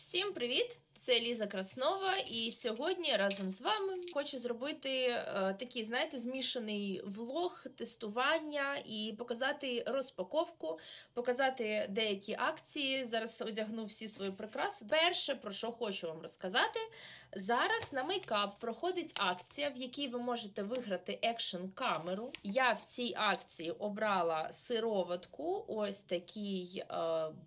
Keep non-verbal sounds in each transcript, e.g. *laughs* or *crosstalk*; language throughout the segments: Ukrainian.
Всім привіт! Це Ліза Краснова, і сьогодні разом з вами хочу зробити е, такий, знаєте, змішаний влог тестування і показати розпаковку, показати деякі акції. Зараз одягну всі свої прикраси. Перше, про що хочу вам розказати, зараз на мейкап проходить акція, в якій ви можете виграти екшн камеру. Я в цій акції обрала сироватку, ось такий е,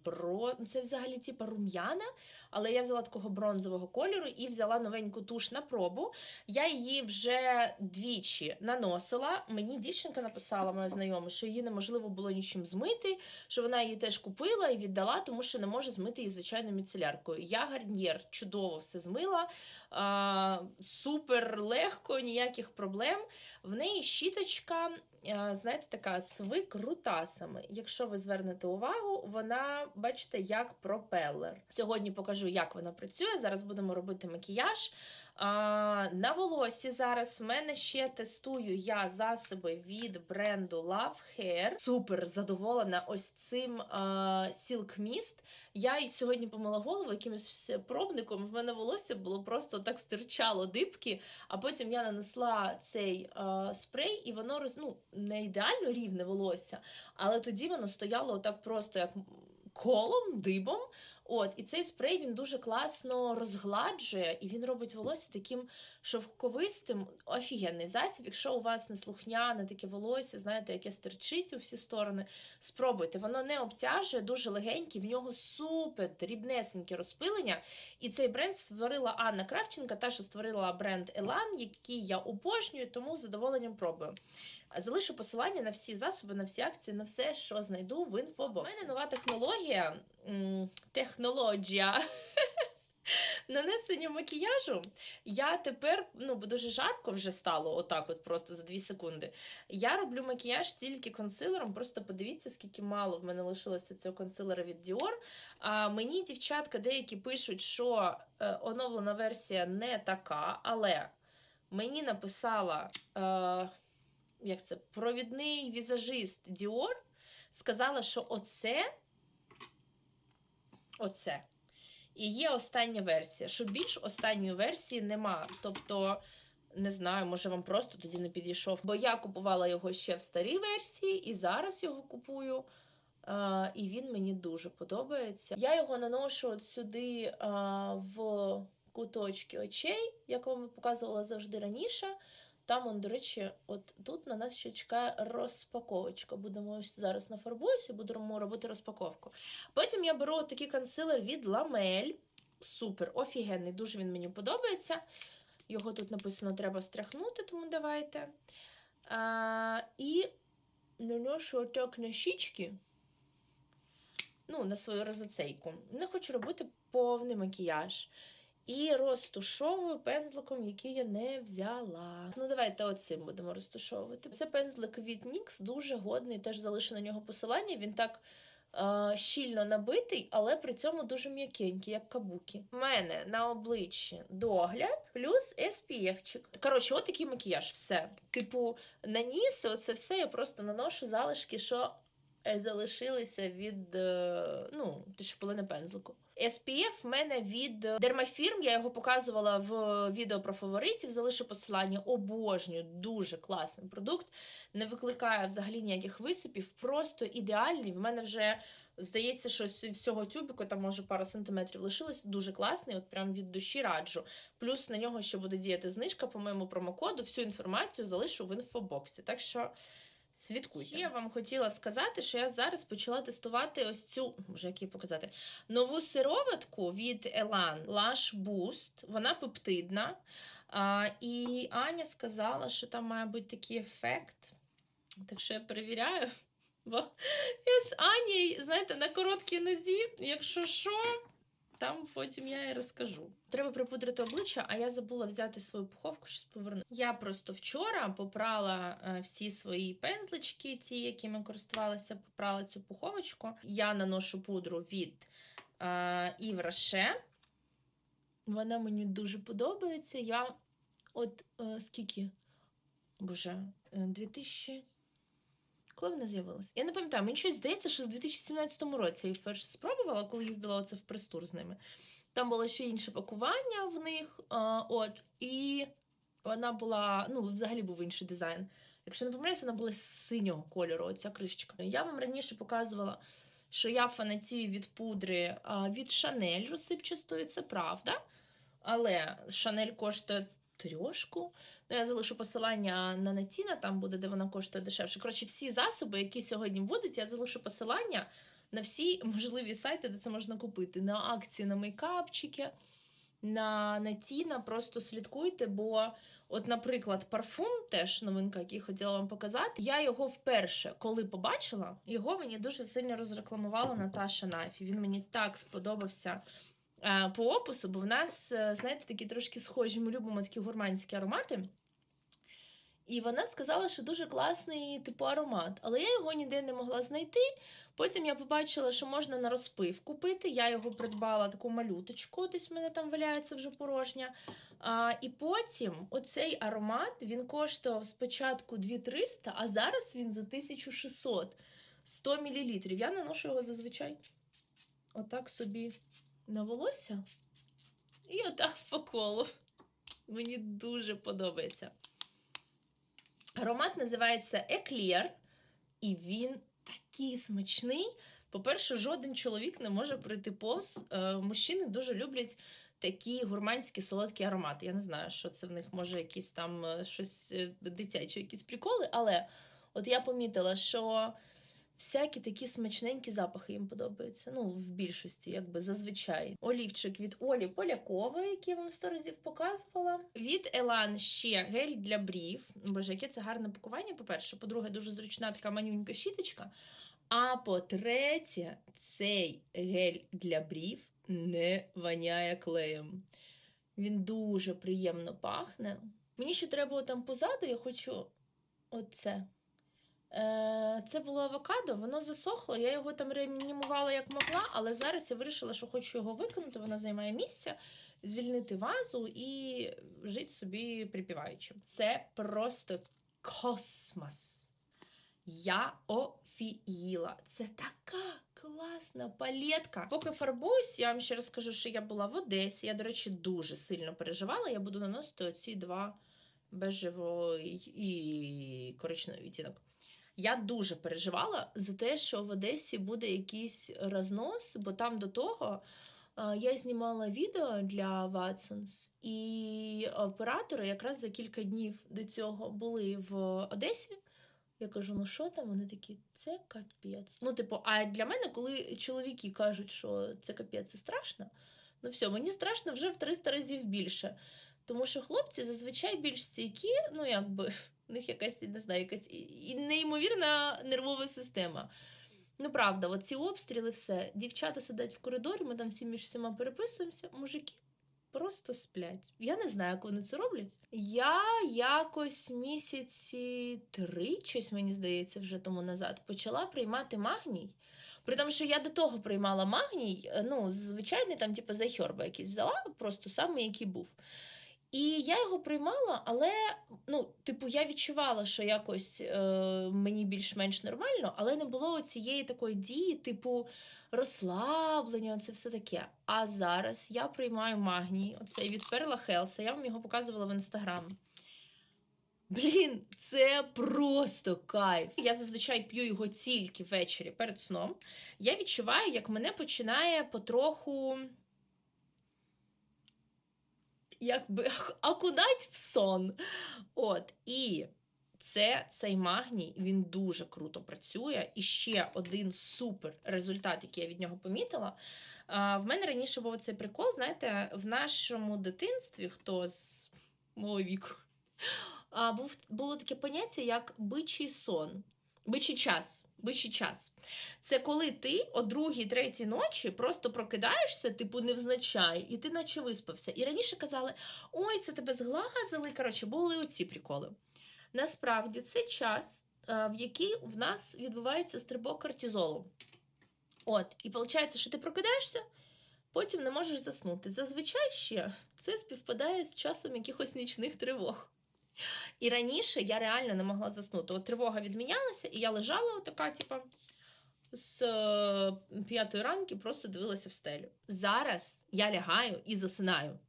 бро... Це взагалі типа рум'яна, але я взяла такого бронзового кольору і взяла новеньку туш на пробу. Я її вже двічі наносила. Мені дівчинка написала, моя знайома, що її неможливо було нічим змити, що вона її теж купила і віддала, тому що не може змити її звичайною міцеляркою. Я гарнір чудово все змила, а, супер легко, ніяких проблем. В неї щіточка, а, знаєте, така з викрутасами. Якщо ви звернете увагу, вона, бачите, як пропелер. Сьогодні покажу, як вона працює. Зараз будемо робити макіяж. А, на волосі зараз в мене ще тестую я засоби від бренду Love Hair. Супер задоволена ось цим а, Silk Mist. Я сьогодні помила голову якимось пробником. В мене волосся було просто так стирчало дибки, а потім я нанесла цей а, спрей, і воно роз, ну, не ідеально рівне волосся, але тоді воно стояло отак просто як колом, дибом. От, І цей спрей він дуже класно розгладжує, і він робить волосся таким шовковистим, офігенний засіб. Якщо у вас не слухняне таке волосся, знаєте, яке стерчить у всі сторони, спробуйте. Воно не обтяжує, дуже легеньке, в нього супер дрібнесеньке розпилення. І цей бренд створила Анна Кравченка, та, що створила бренд Елан, який я обожнюю, тому з задоволенням пробую. Залишу посилання на всі засоби, на всі акції, на все, що знайду в інфобоксі. У мене нова технологія. Технологія. *laughs* Нанесення макіяжу. Я тепер, ну, бо дуже жарко вже стало, отак, от просто за 2 секунди. Я роблю макіяж тільки консилером. Просто подивіться, скільки мало в мене лишилося цього консилера від Dior. А мені дівчатка деякі пишуть, що е, оновлена версія не така, але мені написала. Е, як це, провідний візажист Dior сказала, що оце, оце. І є остання версія, що більш останньої версії нема. Тобто, не знаю, може вам просто тоді не підійшов. Бо я купувала його ще в старій версії, і зараз його купую. А, і він мені дуже подобається. Я його наношу от сюди а, в куточки очей, як вам показувала завжди раніше. Там, он, до речі, от тут на нас ще чекає розпаковочка. Будемо ось зараз нафарбуюся, будемо робити розпаковку. Потім я беру такий консилер від Ламель. Супер, офігенний, дуже він мені подобається. Його тут написано, треба стряхнути, тому давайте. А, І наношу отак на щічки. Ну, на свою розоцейку. Не хочу робити повний макіяж. І розтушовую пензликом, який я не взяла. Ну, давайте оцим будемо розтушовувати. Це пензлик від NYX, дуже годний, теж залишу на нього посилання. Він так е щільно набитий, але при цьому дуже м'якенький, як кабуки. У мене на обличчі догляд плюс SPF-чик. Коротше, от такий макіяж, все. Типу, наніс, оце все я просто наношу залишки, що залишилися від ну, шпилини пензлику. SPF в мене від Dermafirm, я його показувала в відео про фаворитів, залишу посилання, обожнюю, дуже класний продукт, не викликає взагалі ніяких висипів, просто ідеальний. В мене вже, здається, що з всього тюбіку, там може пару сантиметрів лишилось, дуже класний, от прям від душі раджу. Плюс на нього ще буде діяти знижка по моєму промокоду, всю інформацію залишу в інфобоксі. Так що. Слідкуйте. Ще я вам хотіла сказати, що я зараз почала тестувати ось цю, вже як її показати, нову сироватку від Elan Lash Boost. Вона пептидна. А, І Аня сказала, що там має бути такий ефект. Так що я перевіряю. Бо я з Ані, знаєте, на короткій нозі, якщо що. Там потім я і розкажу. Треба припудрити обличчя, а я забула взяти свою пуховку, щось поверну. Я просто вчора попрала е, всі свої пензлички, ті, якими користувалася, попрала цю пуховочку. Я наношу пудру від е, Івраше. Вона мені дуже подобається. Я от е, скільки? Боже, 2000. Коли вона з'явилася? Я не пам'ятаю, мені щось здається, що в 2017 році я їх вперше спробувала, коли їздила оце в прес-тур з ними. Там було ще інше пакування в них. А, от, і вона була, ну, взагалі був інший дизайн. Якщо не помиляюсь, вона була синього кольору, оця кришечка. Я вам раніше показувала, що я фанатію від пудри а, від Шанель розсипчастої, це правда. Але Шанель коштує трьошку. Ну, я залишу посилання на Натіна, там буде, де вона коштує дешевше. Коротше, всі засоби, які сьогодні будуть, я залишу посилання на всі *laughs* можливі сайти, де це можна купити. На акції на мейкапчики, на Натіна. Просто слідкуйте, бо, от, наприклад, парфум, теж новинка, який хотіла вам показати. Я його вперше, коли побачила, його мені дуже сильно розрекламувала Наташа Нафі. Він мені так сподобався. Е, По опису, бо в нас, е, знаєте, такі трошки схожі. Ми любимо такі гурманські аромати. І вона сказала, що дуже класний типу аромат, але я його ніде не могла знайти. Потім я побачила, що можна на розпив купити. Я його придбала таку малюточку, десь в мене там валяється вже порожня. А, і потім оцей аромат він коштував спочатку 2300, а зараз він за 1600 100 мл. Я наношу його зазвичай отак собі на волосся і отак по колу. Мені дуже подобається. Аромат називається Еклер, і він такий смачний. По-перше, жоден чоловік не може пройти повз. Е, Мужчини дуже люблять такі гурманські солодкі аромати. Я не знаю, що це в них може якісь там е, щось е, дитячі, якісь приколи, але от я помітила, що всякі такі смачненькі запахи їм подобаються. Ну, в більшості, якби зазвичай. Олівчик від Олі Полякової, який я вам сто разів показувала. Від Елан ще гель для брів. Боже, яке це гарне пакування, по-перше. По-друге, дуже зручна така манюнька щіточка. А по-третє, цей гель для брів не воняє клеєм. Він дуже приємно пахне. Мені ще треба там позаду, я хочу оце. Е, Це було авокадо, воно засохло. Я його там реанімувала як могла, але зараз я вирішила, що хочу його викинути, воно займає місце, звільнити вазу і жити собі припіваючи. Це просто космос. Я офігіла. Це така класна палетка. Поки фарбуюсь, я вам ще розкажу, що я була в Одесі. Я, до речі, дуже сильно переживала. Я буду наносити оці два бежевий і коричневий відтінок. Я дуже переживала за те, що в Одесі буде якийсь рознос, бо там до того я знімала відео для Watsons, і оператори якраз за кілька днів до цього були в Одесі. Я кажу, ну що там? Вони такі, це капець. Ну, типу, а для мене, коли чоловіки кажуть, що це капець, це страшно, ну все, мені страшно вже в 300 разів більше. Тому що хлопці зазвичай більш стійкі, ну якби в них якась, не знаю, якась неймовірна нервова система. Ну, правда, от ці обстріли, все. Дівчата сидять в коридорі, ми там всі між всіма переписуємося, мужики просто сплять. Я не знаю, як вони це роблять. Я якось місяці три, щось мені здається, вже тому назад, почала приймати магній. При тому, що я до того приймала магній, е, ну, звичайний там, типу, захьорба якийсь взяла, просто самий, який був. І я його приймала, але ну, типу, я відчувала, що якось е, мені більш-менш нормально, але не було цієї такої дії, типу розслаблення, це все таке. А зараз я приймаю магній, оцей від Перла Хелса, я вам його показувала в інстаграм. Блін, це просто кайф. Я зазвичай п'ю його тільки ввечері перед сном. Я відчуваю, як мене починає потроху якби окунать в сон. От, і це цей магній, він дуже круто працює. І ще один супер результат, який я від нього помітила. В мене раніше був цей прикол, знаєте, в нашому дитинстві, хто з мого віку, був, було таке поняття, як бичий сон, бичий час. Бичий час. Це коли ти о другій, третій ночі просто прокидаєшся, типу, невзначай, і ти наче виспався. І раніше казали, ой, це тебе зглазили. Коротше, були оці приколи. Насправді це час, е, в який в нас відбувається стрибок кортизолу. От, і виходить, що ти прокидаєшся, потім не можеш заснути. Зазвичай ще це співпадає з часом якихось нічних тривог. І раніше я реально не могла заснути. От тривога відмінялася, і я лежала отака, типа, з е, п'ятої ранки просто дивилася в стелю. Зараз я лягаю і засинаю.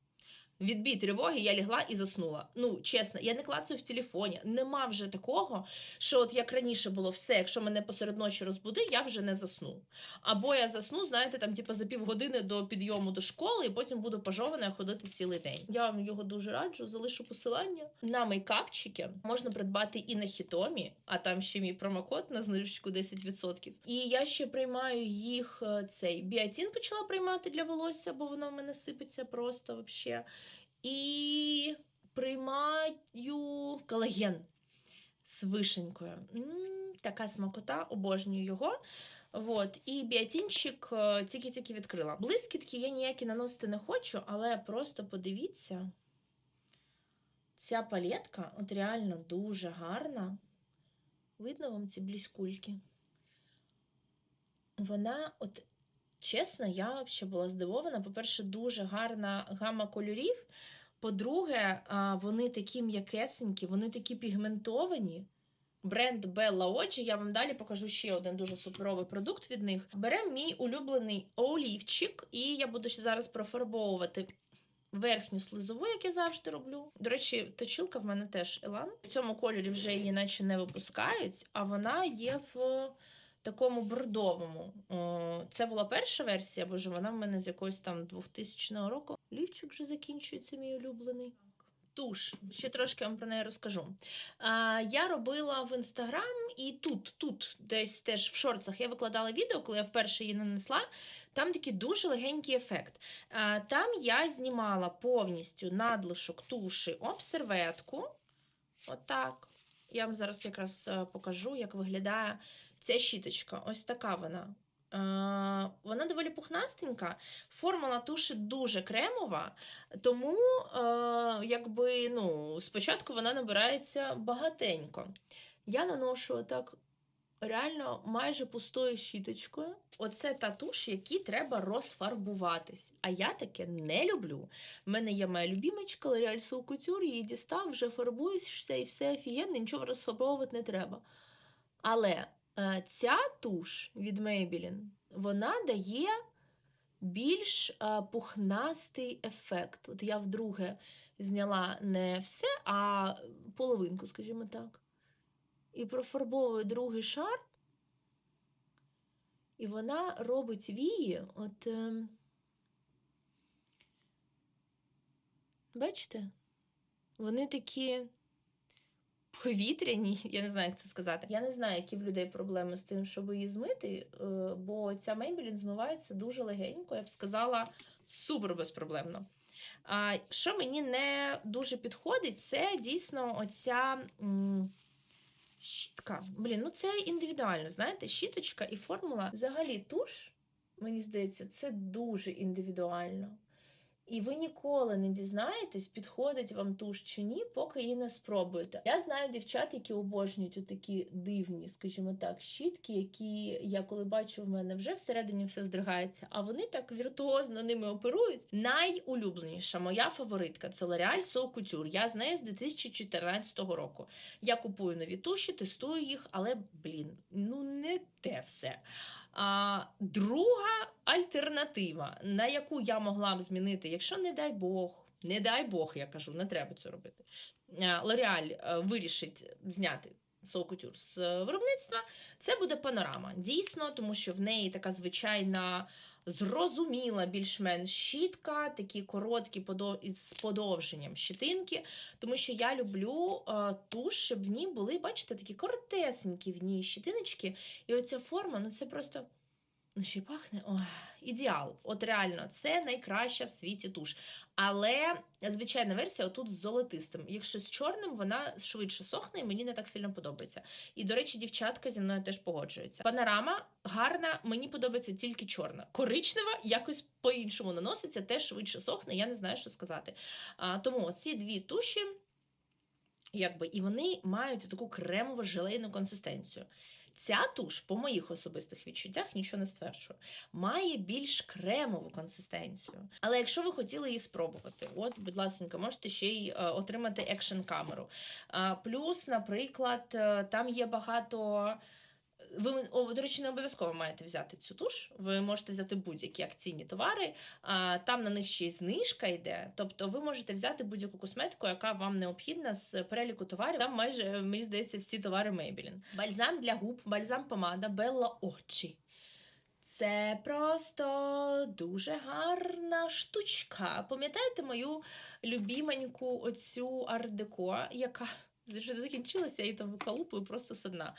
Відбій тривоги, я лягла і заснула. Ну, чесно, я не клацаю в телефоні. Нема вже такого, що от як раніше було все, якщо мене посеред ночі розбуди, я вже не засну. Або я засну, знаєте, там, типу, за півгодини до підйому до школи, і потім буду пожована ходити цілий день. Я вам його дуже раджу, залишу посилання. На мейкапчики можна придбати і на хітомі, а там ще мій промокод на знижечку 10%. І я ще приймаю їх е, цей біотін почала приймати для волосся, бо воно в мене сипеться просто вообще. І приймаю колаген з вишенькою. Така смакота, обожнюю його. Вот. І біотінчик е, тільки-тільки відкрила. Блискітки я ніякі наносити не хочу, але просто подивіться. Ця палетка от реально дуже гарна. Видно вам ці бліскульки? Вона, от, чесно, я взагалі була здивована. По-перше, дуже гарна гама кольорів. По-друге, вони такі м'якесенькі, вони такі пігментовані. Бренд Bella Oggi, я вам далі покажу ще один дуже суперовий продукт від них. Беремо мій улюблений олівчик, і я буду ще зараз профарбовувати верхню слизову, як я завжди роблю. До речі, точилка в мене теж Елан. В цьому кольорі вже її наче не випускають, а вона є в такому бордовому. Це була перша версія, бо ж вона в мене з якогось там 2000 року. Лівчик вже закінчується, мій улюблений. Туш, ще трошки вам про неї розкажу. А, я робила в інстаграм і тут, тут, десь теж в шорцах я викладала відео, коли я вперше її нанесла. Там такий дуже легенький ефект. А, там я знімала повністю надлишок туші об серветку. Отак. Я вам зараз якраз е, покажу, як виглядає ця щіточка. Ось така вона. Е, Вона доволі пухнастенька. Формула туші дуже кремова, тому е, якби, ну, спочатку вона набирається багатенько. Я наношу отак реально майже пустою щіточкою. Оце та туш, якій треба розфарбуватись. А я таке не люблю. У мене є моя любімочка L'Oreal So Couture, її дістав, вже фарбуєшся і все офігенно, нічого розфарбовувати не треба. Але ця туш від Maybelline, вона дає більш е, пухнастий ефект. От я вдруге зняла не все, а половинку, скажімо так. І профарбовую другий шар, і вона робить вії. От, е, бачите? Вони такі повітряні, *laughs* я не знаю, як це сказати. Я не знаю, які в людей проблеми з тим, щоб її змити, е, бо ця Maybelline змивається дуже легенько, я б сказала, супер безпроблемно. А що мені не дуже підходить, це дійсно оця щітка. Блін, ну це індивідуально, знаєте, щіточка і формула. Взагалі, туш, мені здається, це дуже індивідуально. І ви ніколи не дізнаєтесь, підходить вам туш чи ні, поки її не спробуєте. Я знаю дівчат, які обожнюють отакі дивні, скажімо так, щітки, які я коли бачу в мене вже всередині все здригається, а вони так віртуозно ними оперують. Найулюбленіша моя фаворитка це L'Oreal So Couture. Я з нею з 2014 року. Я купую нові туші, тестую їх, але блін, ну не те все. А, Друга альтернатива, на яку я могла б змінити, якщо не дай Бог, не дай Бог, я кажу, не треба це робити. L'Oreal вирішить зняти Couture з виробництва, це буде панорама. Дійсно, тому що в неї така звичайна. Зрозуміла більш-менш щітка, такі короткі подов... з подовженням щитинки, тому що я люблю е, туш, щоб в ній були, бачите, такі коротесенькі в ній щитиночки. І оця форма, ну це просто ще й пахне Ох, ідеал. От реально, це найкраща в світі туш. Але звичайна версія отут з золотистим. Якщо з чорним, вона швидше сохне і мені не так сильно подобається. І, до речі, дівчатка зі мною теж погоджується. Панорама гарна, мені подобається тільки чорна. Коричнева якось по-іншому наноситься, теж швидше сохне, я не знаю, що сказати. А, Тому ці дві туші, якби, і вони мають таку кремово желейну консистенцію. Ця туш, по моїх особистих відчуттях, нічого не стверджує, має більш кремову консистенцію. Але якщо ви хотіли її спробувати, от, будь ласка, можете ще й е, отримати екшн камеру. Плюс, наприклад, е, там є багато ви о, до речі, не обов'язково маєте взяти цю туш. Ви можете взяти будь-які акційні товари, а там на них ще й знижка йде. Тобто ви можете взяти будь-яку косметику, яка вам необхідна з переліку товарів. Там майже мені здається всі товари Maybelline. Бальзам для губ, бальзам помада, Белла очі. Це просто дуже гарна штучка. Пам'ятаєте мою любіманьку оцю ардеко, яка закінчилася, я її там виколупую просто з дна.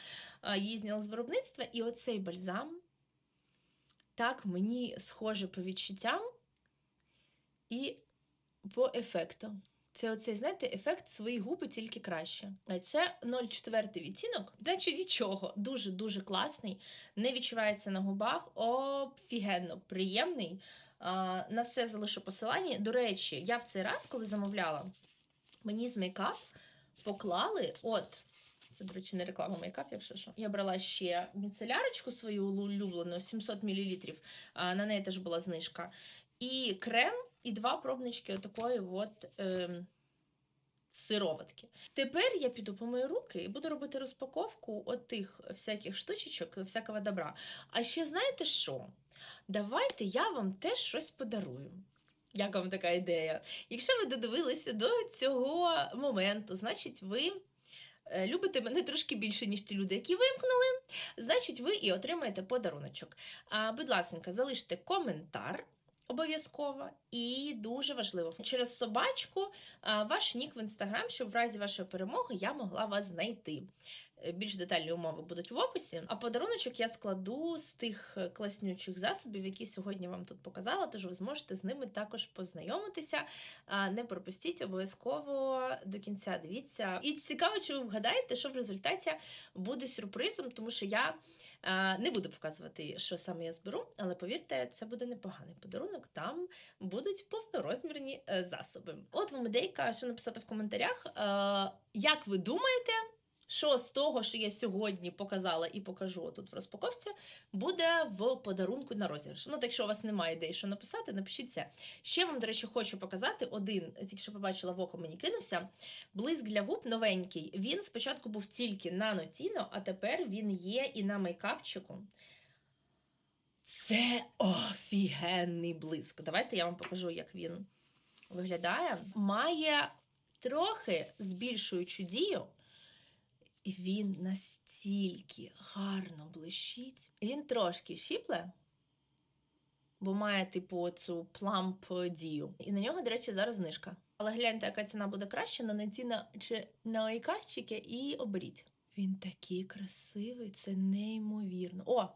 Її зняли з виробництва, і оцей бальзам так мені схоже по відчуттям і по ефекту. Це оцей, знаєте, ефект свої губи тільки краще. Це 0,4 відтінок, значить нічого. Дуже-дуже класний. Не відчувається на губах. Офігенно приємний. На все залишу посилання. До речі, я в цей раз, коли замовляла, мені з мейкап поклали. От, це, до речі, не реклама мейкап, якщо що. Я брала ще міцелярочку свою улюблену 700 мл. На неї теж була знижка. І крем, і два пробнички отакої от. Е, Сироватки. Тепер я піду по мої руки і буду робити розпаковку от тих всяких штучечок, всякого добра. А ще знаєте що? Давайте я вам теж щось подарую. Як вам така ідея? Якщо ви додивилися до цього моменту, значить ви е, любите мене трошки більше, ніж ті люди, які вимкнули, значить, ви і отримаєте подаруночок. А, будь ласка, залиште коментар. Обов'язково і дуже важливо через собачку ваш нік в інстаграм, щоб в разі вашої перемоги я могла вас знайти. Е, Більш детальні умови будуть в описі. А подаруночок я складу з тих е, класнючих засобів, які сьогодні вам тут показала. Тож ви зможете з ними також познайомитися. Не пропустіть обов'язково до кінця. Дивіться. І цікаво, чи ви вгадаєте, що в результаті буде сюрпризом, тому що я. Не буду показувати, що саме я зберу, але повірте, це буде непоганий подарунок. Там будуть повнорозмірні е, засоби. От вам ідейка, що написати в коментарях. Як ви думаєте, що з того, що я сьогодні показала і покажу тут в розпаковці, буде в подарунку на розіграш. Ну, так якщо у вас немає ідей, що написати, напишіть це. Ще вам, до речі, хочу показати один, тільки що побачила в око, мені кинувся. Блиск для губ новенький. Він спочатку був тільки на нотіно, а тепер він є і на мейкапчику. Це офігенний блиск. Давайте я вам покажу, як він виглядає. Має трохи збільшуючу дію. І він настільки гарно блищить. Він трошки щіпле, бо має, типу, цю пламп дію. І на нього, до речі, зараз знижка. Але гляньте, яка ціна буде краще, на, чи на ойкачики і оберіть. Він такий красивий, це неймовірно. О,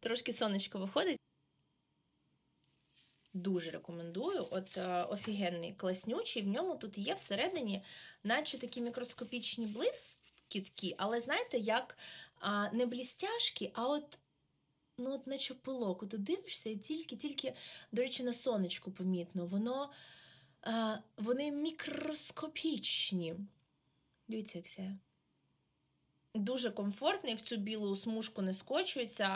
трошки сонечко виходить. Дуже рекомендую. От е, офігенний класнючий. В ньому тут є всередині, наче такі мікроскопічні блискітки, але знаєте, як а, не блістяшки, а от. Ну, от наче пилок. От дивишся і тільки-тільки, до речі, на сонечку помітно. Воно, а, вони мікроскопічні. Дивіться, як це. Дуже комфортний, в цю білу смужку не скочується,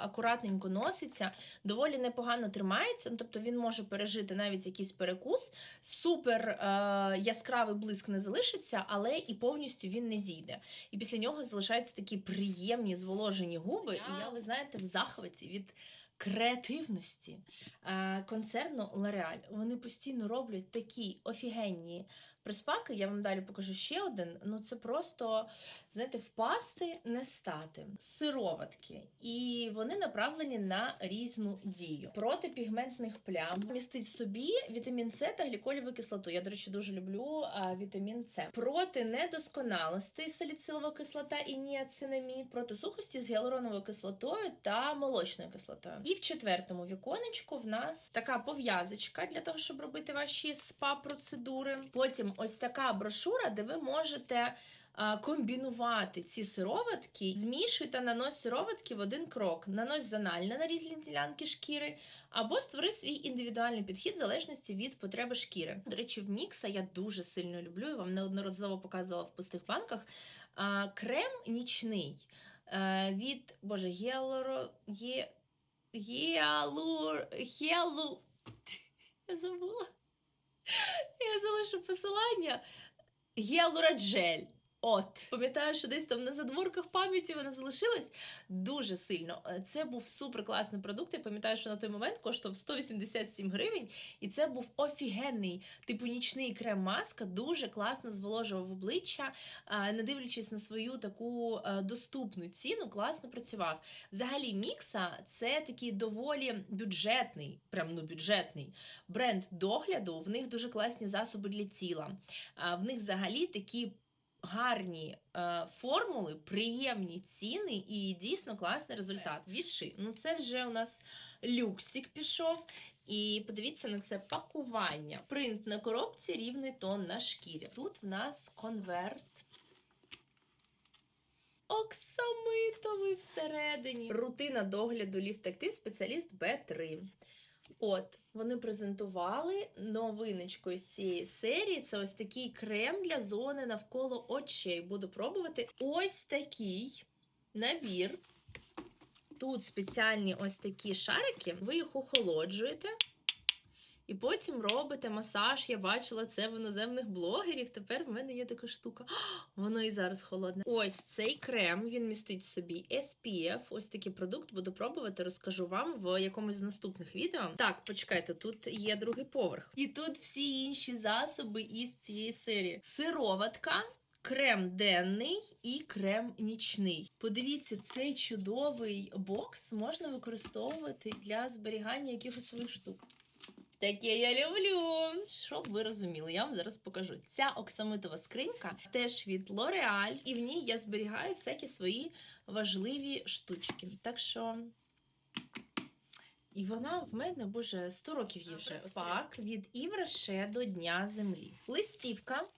акуратненько носиться, доволі непогано тримається, ну, тобто він може пережити навіть якийсь перекус. Супер е, яскравий блиск не залишиться, але і повністю він не зійде. І після нього залишаються такі приємні зволожені губи. І я, ви знаєте, в захваті від креативності е, концерну L'Oreal. Вони постійно роблять такі офігенні приспаки. Я вам далі покажу ще один. Ну це просто, знаєте, впасти, не стати. Сироватки. І вони направлені на різну дію. Проти пігментних плям містить в собі вітамін С та гліколіву кислоту. Я, до речі, дуже люблю а, вітамін С. Проти недосконалостей саліцилова кислота і ніацинамід, проти сухості з гіалуроновою кислотою та молочною кислотою. І в четвертому віконечку в нас така пов'язочка для того, щоб робити ваші спа-процедури. Потім ось така брошура, де ви можете комбінувати ці сироватки, змішуй та нанось сироватки в один крок. Нанось зонально на різні ділянки шкіри, або створи свій індивідуальний підхід в залежності від потреби шкіри. До речі, в мікса я дуже сильно люблю і вам неодноразово показувала в пустих банках. Крем нічний а, від Боже, гіалуро... Є... Гіалур... Гіалу... *laughs* Я забула. Я залишу посилання. Гіалураджель. От, пам'ятаю, що десь там на задворках пам'яті вона залишилась дуже сильно. Е, Це був супер класний продукт. Я пам'ятаю, що на той момент коштував 187 гривень, і це був офігенний, типу нічний крем-маска, дуже класно зволожував обличчя, не дивлячись на свою таку е, доступну ціну, класно працював. Взагалі, мікса це такий доволі бюджетний, прям ну бюджетний бренд догляду. В них дуже класні засоби для тіла. В них взагалі такі гарні е, формули, приємні ціни і дійсно класний результат. Віши. Ну це вже у нас люксик пішов. І подивіться на це пакування. Принт на коробці рівний тон на шкірі. Тут в нас конверт. Оксамитовий всередині. Рутина догляду Active спеціаліст Б3. От, вони презентували новиночку з цієї серії. Це ось такий крем для зони навколо очей. Буду пробувати. Ось такий набір. Тут спеціальні ось такі шарики. Ви їх охолоджуєте. І потім робите масаж. Я бачила це в іноземних блогерів. Тепер в мене є така штука. *gasps* Воно і зараз холодне. Ось цей крем він містить в собі SPF. Ось такий продукт буду пробувати. Розкажу вам в якомусь з наступних відео. Так, почекайте, тут є другий поверх. І тут всі інші засоби із цієї серії. Сироватка. Крем денний і крем нічний. Подивіться, цей чудовий бокс можна використовувати для зберігання якихось своїх штук. Таке я люблю. Щоб ви розуміли, я вам зараз покажу. Ця оксамитова скринька теж від L'Oreal, і в ній я зберігаю всякі свої важливі штучки. Так що. І вона в мене, боже, 100 років їй вже. Пак від Івраше до Дня Землі. Листівка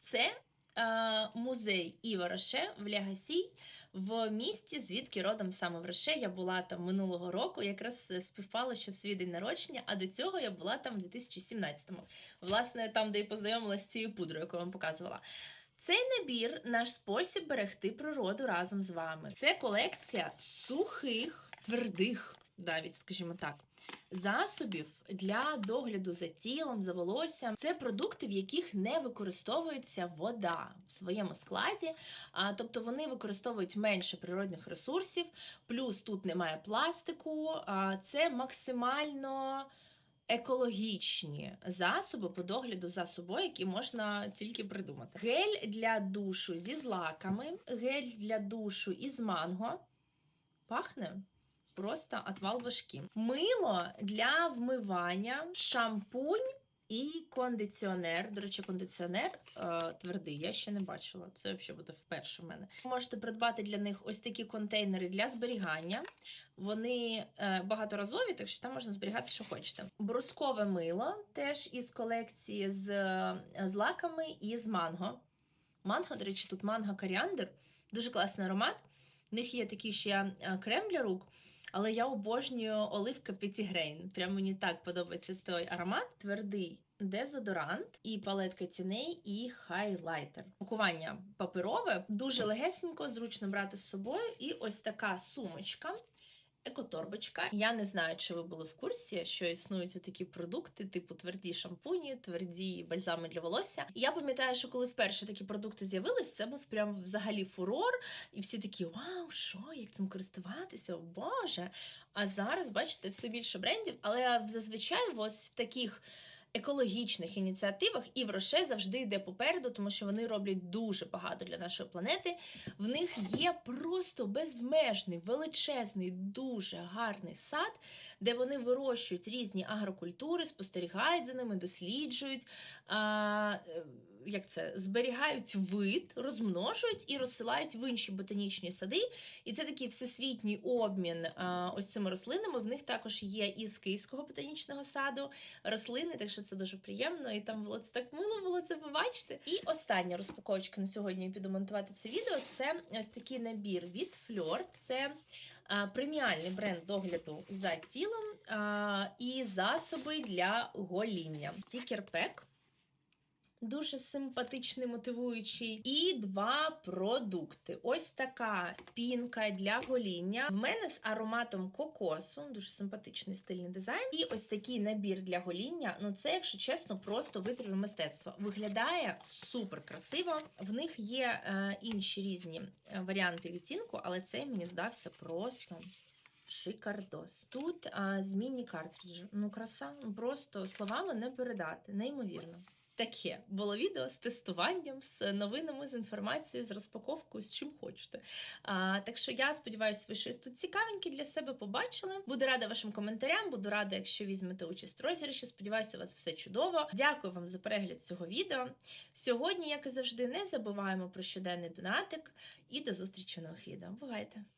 це е, музей Івраше в Лягасій в місті, звідки родом саме в Роше. Я була там минулого року, якраз співпало, що в свій день народження, а до цього я була там в 2017-му. Власне, там, де і познайомилася з цією пудрою, яку я вам показувала. Цей набір наш спосіб берегти природу разом з вами. Це колекція сухих, твердих, навіть, скажімо так. Засобів для догляду за тілом, за волоссям це продукти, в яких не використовується вода в своєму складі, тобто вони використовують менше природних ресурсів, плюс тут немає пластику. А, це максимально екологічні засоби по догляду за собою, які можна тільки придумати. Гель для душу зі злаками, гель для душу із манго. Пахне просто отвал башки. Мило для вмивання, шампунь і кондиціонер. До речі, кондиціонер е, твердий, я ще не бачила. Це взагалі буде вперше в мене. Можете придбати для них ось такі контейнери для зберігання. Вони е, багаторазові, так що там можна зберігати, що хочете. Брускове мило теж із колекції з, е, з лаками і з манго. Манго, до речі, тут манго коріандр. Дуже класний аромат. В них є такий ще е, крем для рук. Але я обожнюю оливка Петігрейн. Прям мені так подобається той аромат. Твердий дезодорант, і палетка тіней, і хайлайтер. Пакування паперове, дуже легесенько, зручно брати з собою. І ось така сумочка. Екоторбочка. Я не знаю, чи ви були в курсі, що існують такі продукти, типу тверді шампуні, тверді бальзами для волосся. Я пам'ятаю, що коли вперше такі продукти з'явились, це був прям взагалі фурор, і всі такі: Вау, що, як цим користуватися? О Боже! А зараз, бачите, все більше брендів, але зазвичай ось в таких. Екологічних ініціативах і в Роше завжди йде попереду, тому що вони роблять дуже багато для нашої планети. В них є просто безмежний, величезний, дуже гарний сад, де вони вирощують різні агрокультури, спостерігають за ними, досліджують. А, як це зберігають вид, розмножують і розсилають в інші ботанічні сади. І це такий всесвітній обмін ось цими рослинами. В них також є із Київського ботанічного саду рослини, так що це дуже приємно. І там було це так мило було це побачити. І остання розпаковочка на сьогодні я піду монтувати це відео. Це ось такий набір від Fleur. Це преміальний бренд догляду за тілом і засоби для гоління. Стікер-пек. Дуже симпатичний, мотивуючий. І два продукти. Ось така пінка для гоління. В мене з ароматом кокосу, дуже симпатичний стильний дизайн. І ось такий набір для гоління. Ну, це, якщо чесно, просто витвір мистецтва. Виглядає супер красиво. В них є е, інші різні е, варіанти відтінку, але цей мені здався просто. Шикардос. Тут а, змінні картриджі. Ну, краса, просто словами не передати. Неймовірно. Таке було відео з тестуванням, з новинами, з інформацією, з розпаковкою, з чим хочете. А, так що я сподіваюся, ви щось тут цікавеньке для себе побачили. Буду рада вашим коментарям, буду рада, якщо візьмете участь в розіграші. Сподіваюся, у вас все чудово. Дякую вам за перегляд цього відео. Сьогодні, як і завжди, не забуваємо про щоденний донатик і до зустрічі в нових відео. Бувайте!